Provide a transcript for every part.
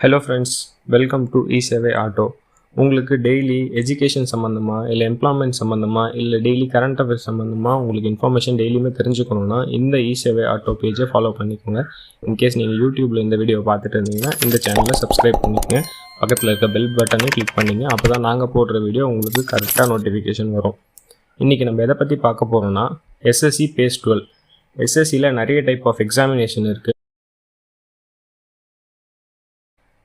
Hello friends welcome to e சேவை auto உங்களுக்கு daily education சம்மந்தமாக இல்லை எம்ப்ளாய்மெண்ட் சம்மந்தமாக இல்லை டெய்லி கரண்ட் அஃபேர்ஸ் சம்மந்தமாக உங்களுக்கு இன்ஃபர்மேஷன் டெய்லியுமே தெரிஞ்சுக்கணுன்னா இந்த இ சேவை ஆட்டோ பேஜை ஃபாலோ பண்ணிக்கோங்க இன்கேஸ் நீங்கள் யூடியூப்பில் இந்த வீடியோ பார்த்துட்டு இருந்தீங்கன்னா இந்த சேனலை சப்ஸ்கிரைப் பண்ணிக்கோங்க. பக்கத்தில் இருக்க பெல் பட்டனை கிளிக் பண்ணிங்க அப்போ தான் நாங்கள் போடுற வீடியோ உங்களுக்கு கரெக்டாக நோட்டிஃபிகேஷன் வரும். இன்றைக்கி நம்ம எதை பற்றி பார்க்க போகிறோம்னா எஸ்எஸ்சி பேஸ் டுவெல் எஸ்எஸ்சியில் நிறைய டைப் ஆஃப் எக்ஸாமினேஷன் இருக்குது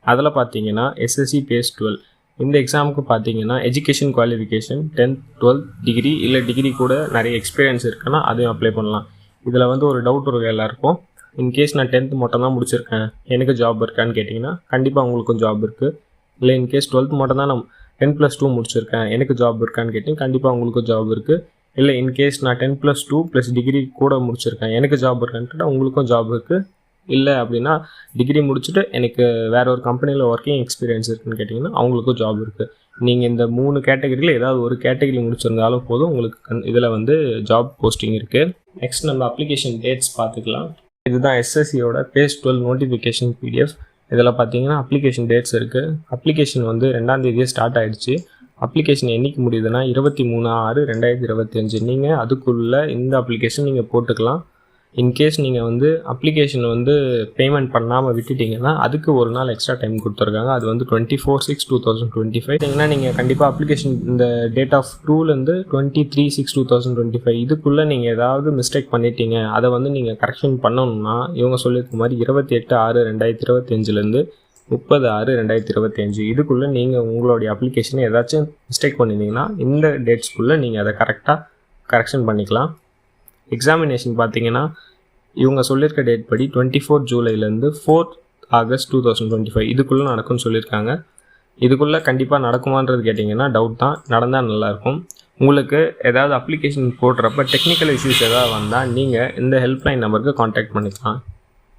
அதில் பார்த்தீங்கன்னா எஸ்எஸ்சி பேஸ் டுவெல் இந்த எக்ஸாமுக்கு பார்த்தீங்கன்னா education qualification tenth twelfth degree இல்லை டிகிரி கூட நிறைய எக்ஸ்பீரியன்ஸ் இருக்குன்னா அதையும் அப்ளை பண்ணலாம். இதில் வந்து ஒரு டவுட் இருக்கும். எல்லாருக்கும் இன்கேஸ் நான் டென்த் மட்டும் தான் முடிச்சிருக்கேன் எனக்கு ஜாப் இருக்கான்னு கேட்டிங்கன்னா கண்டிப்பாக உங்களுக்கும் ஜாப் இருக்குது இல்லை இன்கேஸ் டுவெல்த் மட்டும் தான் நான் டென் ப்ளஸ் டூ முடிச்சிருக்கேன் எனக்கு ஜாப் இருக்கான்னு கேட்டிங்க கண்டிப்பாக உங்களுக்கும் ஜாப் இருக்குது இல்லை இன்கேஸ் நான் ten plus two plus degree கூட முடிச்சிருக்கேன் எனக்கு ஜாப் இருக்கான்னு கேட்டால் உங்களுக்கும் ஜாப் இருக்குது இல்லை அப்படின்னா டிகிரி முடிச்சுட்டு எனக்கு வேற ஒரு கம்பெனியில் ஒர்க்கிங் எக்ஸ்பீரியன்ஸ் இருக்குன்னு கேட்டிங்கன்னா அவங்களுக்கும் ஜாப் இருக்குது நீங்கள் இந்த மூணு கேட்டகரியில் ஏதாவது ஒரு கேட்டகரி முடிச்சிருந்தாலும் போதும் உங்களுக்கு இதில் வந்து ஜாப் போஸ்டிங் இருக்குது நெக்ஸ்ட் நம்ம அப்ளிகேஷன் டேட்ஸ் பார்த்துக்கலாம். இதுதான் எஸ்எஸ்சியோட பேஸ் டுவெல் நோட்டிஃபிகேஷன் பிடிஎஃப் இதில் பார்த்தீங்கன்னா அப்ளிகேஷன் டேட்ஸ் இருக்குது அப்ளிகேஷன் வந்து ரெண்டாம் தேதியே ஸ்டார்ட் ஆகிடுச்சு அப்ளிகேஷன் என்றைக்கு முடியுதுன்னா இருபத்தி மூணு ஆறு ரெண்டாயிரத்தி இருபத்தஞ்சு நீங்கள் அதுக்குள்ளே இந்த அப்ளிகேஷன் நீங்கள் போட்டுக்கலாம். இன்கேஸ் நீங்கள் வந்து அப்ளிகேஷனில் வந்து பேமெண்ட் பண்ணாமல் விட்டுட்டீங்கன்னா அதுக்கு ஒரு நாள் எக்ஸ்ட்ரா டைம் கொடுத்துருக்காங்க. அது வந்து twenty four six two thousand twenty five ஏன்னா நீங்கள் கண்டிப்பாக அப்ளிகேஷன் இந்த டேட் ஆஃப் டூலேருந்து twenty three six two thousand twenty five இதுக்குள்ளே நீங்கள் ஏதாவது மிஸ்டேக் பண்ணிட்டீங்க அதை வந்து நீங்கள் கரெக்ஷன் பண்ணணும்னா இவங்க சொல்லியிருக்க மாதிரி இருபத்தி எட்டு ஆறு ரெண்டாயிரத்தி இருபத்தஞ்சிலேருந்து முப்பது ஆறு ரெண்டாயிரத்தி இருபத்தி அஞ்சு இதுக்குள்ளே நீங்கள் உங்களுடைய அப்ளிகேஷனை ஏதாச்சும் மிஸ்டேக் பண்ணியிருந்தீங்கன்னா இந்த டேட்ஸ்க்குள்ளே நீங்கள் அதை கரெக்டாக கரெக்ஷன் பண்ணிக்கலாம். எக்ஸாமினேஷன் பார்த்தீங்கன்னா இவங்க சொல்லியிருக்க டேட் படி twenty four ஜூலைலேருந்து fourth August two thousand twenty five இதுக்குள்ளே நடக்கும்னு சொல்லியிருக்காங்க இதுக்குள்ளே கண்டிப்பாக நடக்குமான்றது கேட்டிங்கன்னா டவுட் தான். நடந்தால் நல்லாயிருக்கும். உங்களுக்கு ஏதாவது அப்ளிகேஷன் போடுறப்ப டெக்னிக்கல் இஷ்யூஸ் ஏதாவது வந்தால் நீங்கள் இந்த ஹெல்ப்லைன் நம்பருக்கு காண்டாக்ட் பண்ணிக்கலாம்.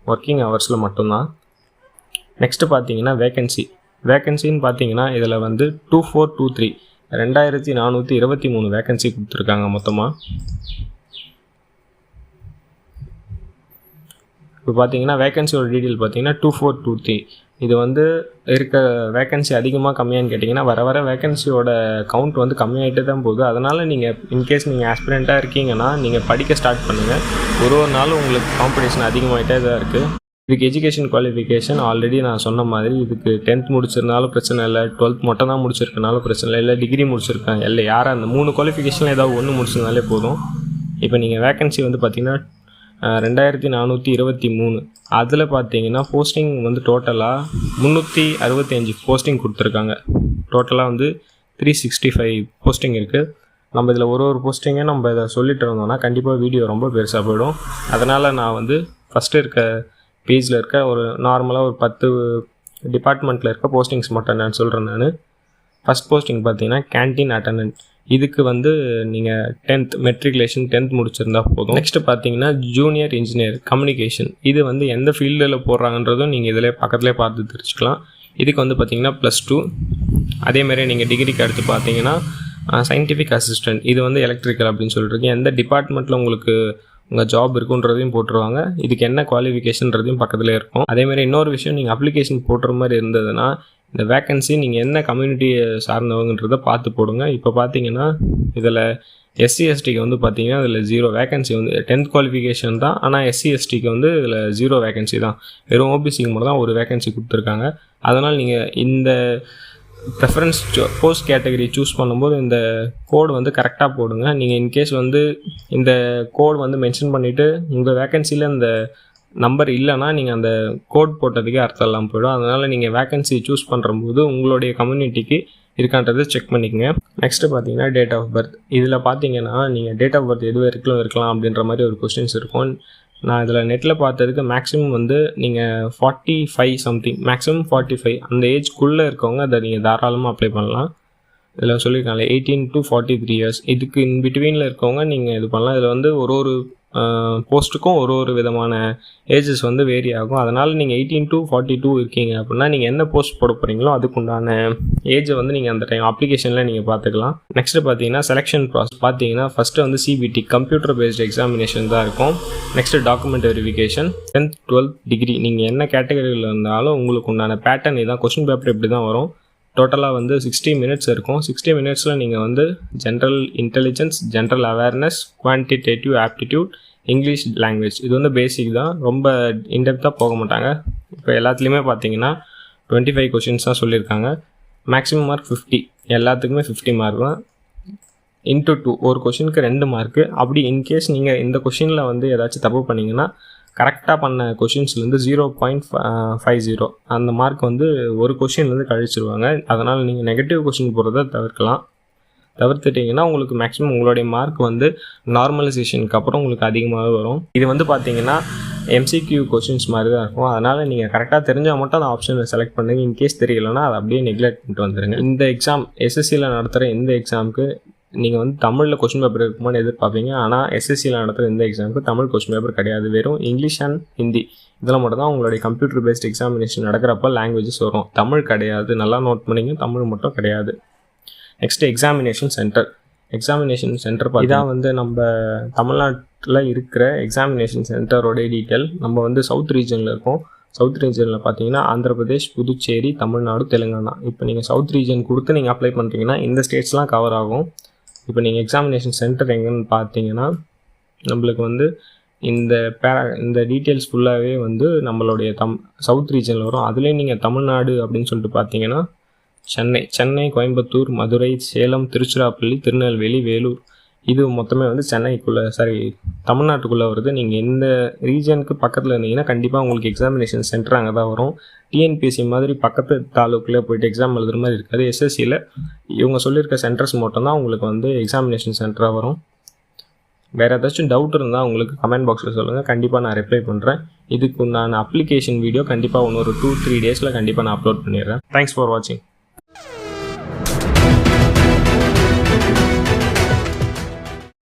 ஒர்க்கிங் ஹவர்ஸில் மட்டும்தான். நெக்ஸ்ட்டு பார்த்தீங்கன்னா வேகன்சி வேகன்சின்னு பார்த்தீங்கன்னா இதில் வந்து டூ ஃபோர் டூ த்ரீ ரெண்டாயிரத்தி நானூற்றி இருபத்தி மூணு வேகன்சி கொடுத்துருக்காங்க மொத்தமாக இப்போ பார்த்தீங்கன்னா வேகன்சியோட டீட்டெயில் பார்த்தீங்கன்னா டூ ஃபோர் டூ த்ரீ இது வந்து இருக்க வேகன்சி அதிகமாக கம்மியான்னு கேட்டிங்கன்னா வர வர வேகன்சியோட கவுண்ட் வந்து கம்மியாகிட்டே தான் போகுது. அதனால் நீங்கள் இன்கேஸ் நீங்கள் ஆஸ்பிரண்ட்டாக இருக்கீங்கன்னா நீங்கள் படிக்க ஸ்டார்ட் பண்ணுங்கள் ஒரு ஒரு நாளும் உங்களுக்கு காம்படிஷன் அதிகமாகிட்டே தான் இருக்குது இதுக்கு எஜுகேஷன் குவாலிஃபிகேஷன் ஆல்ரெடி நான் சொன்ன மாதிரி இதுக்கு டென்த் முடிச்சிருந்தாலும் பிரச்சனை இல்லை டுவெல்த் மட்டும் தான் முடிச்சிருக்கனாலும் பிரச்சனை இல்லை இல்லை டிகிரி முடிச்சிருக்கேன் இல்லை யாராக அந்த மூணு குவாலிஃபிகேஷன் ஏதாவது ஒன்று முடிச்சிருந்தாலே போதும். இப்போ நீங்கள் வேகன்சி வந்து பார்த்தீங்கன்னா ரெண்டாயிரத்தி நானூற்றி இருபத்தி மூணு. அதில் பார்த்தீங்கன்னா போஸ்டிங் வந்து டோட்டலாக முந்நூற்றி அறுபத்தி அஞ்சு போஸ்டிங் கொடுத்துருக்காங்க. டோட்டலாக வந்து த்ரீ சிக்ஸ்டி ஃபைவ் போஸ்டிங் இருக்குது நம்ம இதில் ஒரு ஒரு போஸ்டிங்கே நம்ம இதை சொல்லிட்டு இருந்தோம்னா கண்டிப்பாக வீடியோ ரொம்ப பெருசாக போயிடும். அதனால் நான் வந்து ஃபஸ்ட்டு இருக்க பேஜில் இருக்க ஒரு நார்மலாக ஒரு பத்து டிபார்ட்மெண்ட்டில் இருக்க போஸ்டிங்ஸ் மட்டும் நான் சொல்கிறேன் நான். ஃபஸ்ட் போஸ்டிங் பார்த்தீங்கன்னா கேன்டீன் அட்டண்டன்ட் இதுக்கு வந்து நீங்கள் டென்த் மெட்ரிகுலேஷன் டென்த் முடிச்சிருந்தா போதும். நெக்ஸ்ட் பார்த்தீங்கன்னா ஜூனியர் இன்ஜினியர் கம்யூனிகேஷன் இது வந்து எந்த ஃபீல்டில் போடுறாங்கன்றதும் நீங்கள் இதில் பக்கத்துலேயே பார்த்து தெரிஞ்சுக்கலாம். இதுக்கு வந்து பார்த்தீங்கன்னா ப்ளஸ் டூ அதேமாதிரி நீங்கள் டிகிரிக்கு அடுத்து பார்த்தீங்கன்னா சயின்டிஃபிக் அசிஸ்டன்ட் இது வந்து எலக்ட்ரிக்கல் அப்படின்னு சொல்லிட்டு எந்த டிபார்ட்மெண்ட்டில் உங்களுக்கு உங்கள் ஜாப் இருக்குன்றதையும் போட்டுருவாங்க. இதுக்கு என்ன குவாலிஃபிகேஷன்றதையும் பக்கத்துலேயே இருக்கும். அதேமாதிரி இன்னொரு விஷயம் நீங்கள் அப்ளிகேஷன் போடுற மாதிரி இருந்ததுன்னா இந்த வேக்கன்சி நீங்கள் என்ன கம்யூனிட்டியை சார்ந்தவங்கன்றதை பார்த்து போடுங்க. இப்போ பார்த்தீங்கன்னா இதில் எஸ்சி எஸ்டிக்கு வந்து பார்த்தீங்கன்னா இதில் ஜீரோ வேகன்சி வந்து டென்த் குவாலிஃபிகேஷன் தான். ஆனால் எஸ்சி எஸ்டிக்கு வந்து இதில் ஜீரோ வேகன்சி தான். வெறும் ஓபிசிக்கு மட்டும் தான் ஒரு வேகன்சி கொடுத்துருக்காங்க. அதனால் நீங்கள் இந்த ப்ரெஃபரன்ஸ் போஸ்ட் கேட்டகரி சூஸ் பண்ணும்போது இந்த கோடு வந்து கரெக்டாக போடுங்க. நீங்கள் இன்கேஸ் வந்து இந்த கோட் வந்து மென்ஷன் பண்ணிவிட்டு உங்கள் வேக்கன்சியில் இந்த நம்பர் இல்லைன்னா நீங்கள் அந்த கோட் போட்டதுக்கே அர்த்தம் இல்லாமல் போயிடும். அதனால் நீங்கள் வேக்கன்சி சூஸ் பண்ணுறம்போது உங்களுடைய கம்யூனிட்டிக்கு இருக்கான்றதை செக் பண்ணிக்கோங்க. நெக்ஸ்ட்டு பார்த்தீங்கன்னா டேட் ஆஃப் பர்த் இதில் பார்த்தீங்கன்னா நீங்கள் டேட் ஆஃப் பர்த் எது வரைக்கும் இருக்கலாம் அப்படின்ற மாதிரி ஒரு கொஸ்டின்ஸ் இருக்கும். நான் இதில் நெட்டில் பார்த்ததுக்கு மேக்ஸிமம் வந்து நீங்கள் forty five something maximum forty five அந்த ஏஜ்க்குள்ளே இருக்கவங்க அதை நீங்கள் தாராளமாக அப்ளை பண்ணலாம். இதில் சொல்லியிருக்காங்களே eighteen to forty three years இதுக்கு இன் பிட்வீனில் இருக்கவங்க நீங்கள் இது பண்ணலாம். இதில் வந்து ஒரு ஒரு போஸ்ட்டுக்கும் ஒரு ஒரு விதமான ஏஜஸ் வந்து வேரி ஆகும். அதனால் நீங்கள் எயிட்டீன் டு ஃபார்ட்டி டூ இருக்கீங்க அப்படின்னா நீங்கள் என்ன போஸ்ட் போட போகிறீங்களோ அதுக்குண்டான ஏஜை வந்து நீங்கள் அந்த டைம் அப்ளிகேஷனில் நீங்கள் பார்த்துக்கலாம். நெக்ஸ்ட்டு பார்த்தீங்கன்னா செலெக்ஷன் ப்ராசஸ் பார்த்தீங்கன்னா ஃபஸ்ட்டு வந்து சிபிடி கம்ப்யூட்டர் பேஸ்டு எக்ஸாமினேஷன் தான் இருக்கும். Next document verification tenth twelfth degree நீங்கள் என்ன கேட்டகரியில் இருந்தாலும் உங்களுக்கு உண்டான பேட்டர்ன் இதான் கொஸ்டின் பேப்பர் இப்படி தான் வரும். டோட்டலாக வந்து சிக்ஸ்டி மினிட்ஸ் இருக்கும். சிக்ஸ்டி மினிட்ஸில் நீங்கள் வந்து general intelligence general awareness quantitative aptitude English language இது வந்து பேசிக் தான். ரொம்ப இன்டெப்த்தாக போக மாட்டாங்க. இப்போ எல்லாத்துலேயுமே பார்த்தீங்கன்னா டுவெண்ட்டி ஃபைவ் கொஷின்ஸ் தான் சொல்லியிருக்காங்க. மேக்ஸிமம் மார்க் ஃபிஃப்டி எல்லாத்துக்குமே ஃபிஃப்டி மார்க் தான். இன்ட்டு டூ ஒரு கொஷினுக்கு ரெண்டு மார்க்கு அப்படி இன்கேஸ் நீங்கள் இந்த கொஷினில் வந்து ஏதாச்சும் தப்பு பண்ணிங்கன்னா கரெக்டாக பண்ண கொஷின்ஸ்லேருந்து ஜீரோ பாயிண்ட் ஃபைவ் ஜீரோ அந்த மார்க் வந்து ஒரு கொஷின்லேருந்து கழிச்சிருவாங்க. அதனால் நீங்கள் நெகட்டிவ் கொஷின் போகிறத தவிர்க்கலாம். தவிர்த்துட்டிங்கன்னா உங்களுக்கு மேக்ஸிமம் உங்களுடைய மார்க் வந்து நார்மலைசேஷனுக்கு அப்புறம் உங்களுக்கு அதிகமாக வரும். இது வந்து பார்த்தீங்கன்னா எம்சிக்யூ கொஷின்ஸ் மாதிரி தான் இருக்கும். அதனால் நீங்கள் கரெக்டாக தெரிஞ்சால் மட்டும் அந்த ஆப்ஷனை செலக்ட் பண்ணுங்க. இன்கேஸ் தெரியலன்னா அதை அப்படியே நெக்லெக்ட் பண்ணிட்டு வந்துடுங்க இந்த எக்ஸாம் எஸ்எஸ்சியில் நடத்துகிற இந்த எக்ஸாமுக்கு நீங்கள் வந்து தமிழில் கொஸ்டின் பேப்பர் இருக்குமான்னு எதிர்பார்ப்பீங்க. ஆனால் எஸ்எஸ்சியில் நடத்துகிற இந்த எக்ஸாமுக்கு தமிழ் கொஸ்டின் பேப்பர் கிடையாது. வெறும் இங்கிலீஷ் அண்ட் ஹிந்தி இதில் மட்டும் தான் உங்களுடைய கம்ப்யூட்டர் பேஸ்ட் எக்ஸாமினேஷன் நடக்கிறப்ப லாங்குவேஜஸ் வரும். தமிழ் கிடையாது. நல்லா நோட் பண்ணிங்க தமிழ் மட்டும் கிடையாது. Next examination centre examination centre இதான் வந்து நம்ம தமிழ்நாட்டில் இருக்கிற எக்ஸாமினேஷன் சென்டரோட டீட்டெயில் நம்ம வந்து சவுத் ரீஜனில் இருக்கோம். சவுத் ரீஜனில் பார்த்தீங்கன்னா ஆந்திர பிரதேஷ் புதுச்சேரி தமிழ்நாடு தெலுங்கானா. இப்போ நீங்கள் சவுத் ரீஜன் கொடுத்து நீங்கள் அப்ளை பண்ணுறீங்கன்னா இந்த ஸ்டேட்ஸ்லாம் கவர் ஆகும். இப்போ நீங்கள் எக்ஸாமினேஷன் சென்டர் எங்கேன்னு பார்த்தீங்கன்னா நம்மளுக்கு வந்து இந்த பேரா இந்த டீட்டெயில்ஸ் ஃபுல்லாகவே வந்து நம்மளுடைய தம் சவுத் ரீஜனில் வரும். அதுலேயும் நீங்கள் தமிழ்நாடு அப்படின்னு சொல்லிட்டு பார்த்தீங்கன்னா சென்னை சென்னை கோயம்புத்தூர் மதுரை சேலம் திருச்சிராப்பள்ளி திருநெல்வேலி வேலூர் இது மொத்தமே வந்து சென்னைக்குள்ளே சாரி தமிழ்நாட்டுக்குள்ளே வருது. நீங்கள் எந்த ரீஜனுக்கு பக்கத்தில் இருந்தீங்கன்னா கண்டிப்பாக உங்களுக்கு எக்ஸாமினேஷன் சென்டர் அங்கே தான் வரும். டிஎன்பிஎஸ்சி மாதிரி பக்கத்து தாலுக்குள்ளே போயிட்டு எக்ஸாம் எழுதுகிற மாதிரி இருக்காது. எஸ்எஸ்சியில் இவங்க சொல்லியிருக்க சென்டர்ஸ் மட்டும்தான் உங்களுக்கு வந்து எக்ஸாமினேஷன் சென்டராக வரும். வேறு ஏதாச்சும் டவுட் இருந்தால் உங்களுக்கு கமெண்ட் பாக்ஸில் சொல்லுங்கள் கண்டிப்பாக நான் ரிப்ளை பண்ணுறேன் இதுக்கு நான் அப்ளிகேஷன் வீடியோ கண்டிப்பாக இன்னொரு டூ த்ரீ டேஸில் கண்டிப்பாக நான் அப்லோட் பண்ணிடுறேன். தேங்க்ஸ் ஃபார் வாட்சிங்